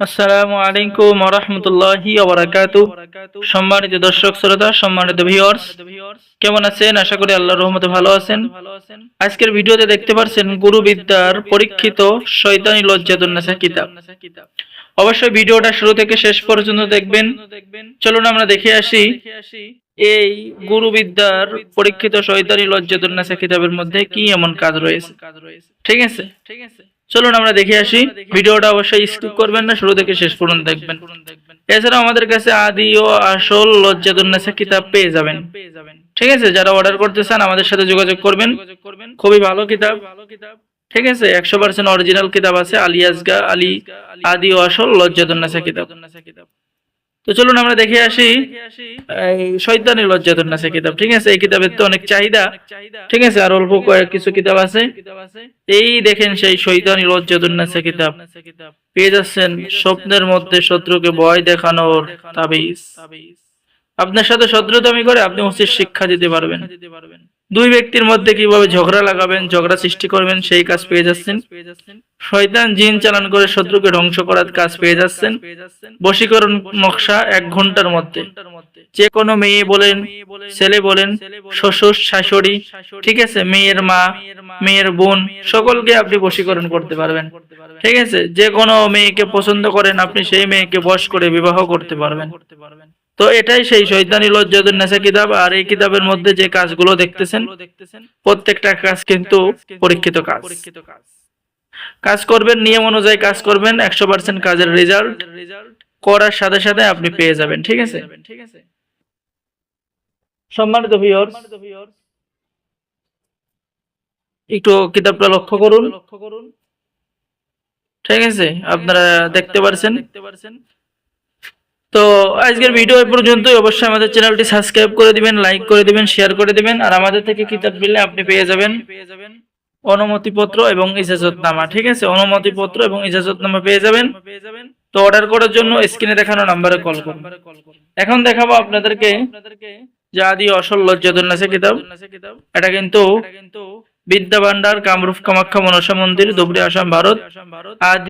আসসালামু আলাইকুম রহমতুল্লাহি সম্মানিত দর্শক, শ্রোতা, সম্মানিত কেমন আছেন? আশা করি আল্লাহর রহমতে ভালো আছেন। আজকের ভিডিওতে দেখতে গুরু বিদ্যার পরীক্ষিত কিতাব। অবশ্যই ভিডিওটা শুরু থেকে শেষ পর্যন্ত দেখবেন। চলুন আমরা দেখে আসি এই গুরু বিদ্যার পরীক্ষিত শয়তানি লজ্জাতুন্নাসা কিতাবের মধ্যে কি এমন কাজ রয়েছে। ঠিক আছে ঠিক আছে? চলুন আমরা দেখে আসি। ভিডিওটা অবশ্যই স্কিপ করবেন না, শুরু থেকে শেষ পর্যন্ত দেখবেন। এছাড়াও আমাদের কাছে আদি ও আসল লজ্জাদুন্নাসা কিতাব পেয়ে যাবেন। ঠিক আছে, যারা অর্ডার করতে চান আমাদের সাথে যোগাযোগ করবেন। খুবই ভালো কিতাব। ঠিক আছে, একশো পার্সেন্ট অরিজিনাল কিতাব আছে আলিয়াজগা আলী আদি ও আসল লজ্জাতুন্নাসা কিতাব। তো চলুন আমরা দেখে আসি, এই লজ্জাত লজ্জাতুন্নাসা কিতাব। ঠিক আছে, এই কিতাবের তো অনেক চাহিদা। ঠিক আছে, আর অল্প কয়েক কিছু কিতাব আছে। এই দেখেন সেই শৈতানি লজ্জাতুন্নাসা কিতাব। পেয়ে যাচ্ছেন স্বপ্নের মধ্যে শত্রুকে ভয় দেখানোর তাবিজ। আপনার সাথে শত্রুতামি করে আপনি উচিত শিক্ষা দিতে পারবেন। দুই ব্যক্তির মধ্যে কীভাবে ঝগড়া লাগাবেন, ঝগড়া সৃষ্টি করবেন, সেই কাজ পেয়ে যাচ্ছেন। শয়তান জিন চালান করে শত্রুকে ধ্বংস করার কাজ পেয়ে যাচ্ছেন। বশীকরণ নকশা এক ঘণ্টার মধ্যে। যে কোনো মেয়ে বলেন, ছেলে বলেন, শ্বশুর, শাশুড়ি, ঠিক আছে, মেয়ের মা, মেয়ের বোন, সকলকে আপনি বশীকরণ করতে পারবেন। ঠিক আছে, যে কোনো মেয়েকে পছন্দ করেন, আপনি সেই মেয়েকে বশ করে বিবাহ করতে পারবেন। তো এটাই সেই শৈতানি লজ্জাতুন নেশা কিতাব, আর এই কিতাবের মধ্যে যে কাজগুলো দেখতেছেন, প্রত্যেকটা কাজ কিন্তু পরীক্ষিত কাজ। কাজ করবেন, নিয়ম অনুযায়ী কাজ করবেন, একশো পার্সেন্ট কাজের রেজাল্ট রেজাল্ট করার সাথে সাথে আপনি পেয়ে যাবেন ঠিক আছে? ঠিক আছে। সম্মানিত ভিউয়ার্স একটু কিতাবটা লক্ষ্য করুন। লক্ষ্য করুন। ঠিক আছে? আপনারা দেখতে পারছেন দেখতে পারছেন। তো আজকের ভিডিও এই পর্যন্তই। অবশ্যই আমাদের চ্যানেলটি সাবস্ক্রাইব করে দিবেন লাইক করে দিবেন শেয়ার করে দিবেন আর আমাদের থেকে কিতাব পেলে আপনি পেয়ে যাবেন। পেয়ে যাবেন অনুমতিপত্র এবং ইজাজতনামা ঠিক আছে? অনুমতিপত্র এবং ইজাজতনামা পেয়ে যাবেন পেয়ে যাবেন। তো অর্ডার করার জন্য স্ক্রিনে দেখানো নাম্বারে কল করুন। এখন দেখাবো আপনাদেরকে যে আদি অসল লজ্জাতুন্নাসে কিতাব। এটা কিন্তু বিদ্যা ভান্ডার কামরূপ কামাখ্যা মনসা মন্দির ধুবড়ি আসাম ভারত। আদি